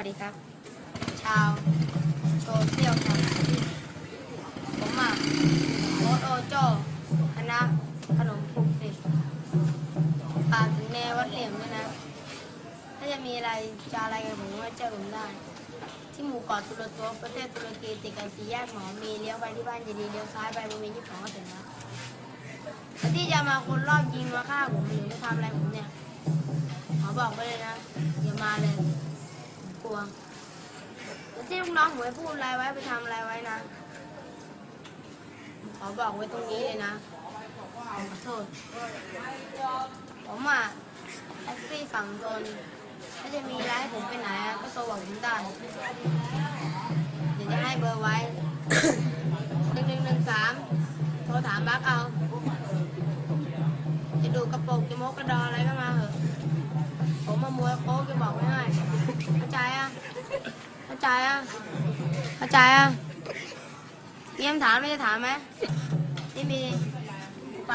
สวัสดีครับ ชาวโซเชียลครับผมอะโค้ดโอโจคณะขนมปลุกสิฝากถึงแนววัดเหลี่ยมด้วยนะ ถ้าจะมีอะไรจะอะไรกันผมก็เจอผมได้ ที่หมู่เกาะตุรตัวประเทศตุรกีติดกันสีแยกหมอมีเลี้ยวไปที่บ้านเจดีเลี้ยวซ้ายไปบริเวณยี่สิบสองก็ถึงแล้วที่จะมาคนรอบยิงมาฆ่าผมหรือจะทำอะไรผมเนี่ยขอบอกไว้เลยนะอย่ามาเลย วแล้วที่ลูกน้องผมไปพูดอะไรไว้ไปทำอะไรไว้นะ ขอบอกไว้ตรงนี้เลยนะผมขอโทษผมอะแท็กซี่ฝั่งทนถ้าจะมีอะไรให้ผมไปไหนอะก็โทรบอกผมได้เดี๋ยวจะให้เบอร์ไว้ หนึ่งหนึ่งหนึ่งสามโทรถามบักเอา จะดูกระโปรงจะมกกระดออะไรก็มาเถอะ ผมมามวยโค้กจะบอกไม่ให้ ใจอะเข้าใจอะมีคำถามไม่จะถามไหมไม่มีไป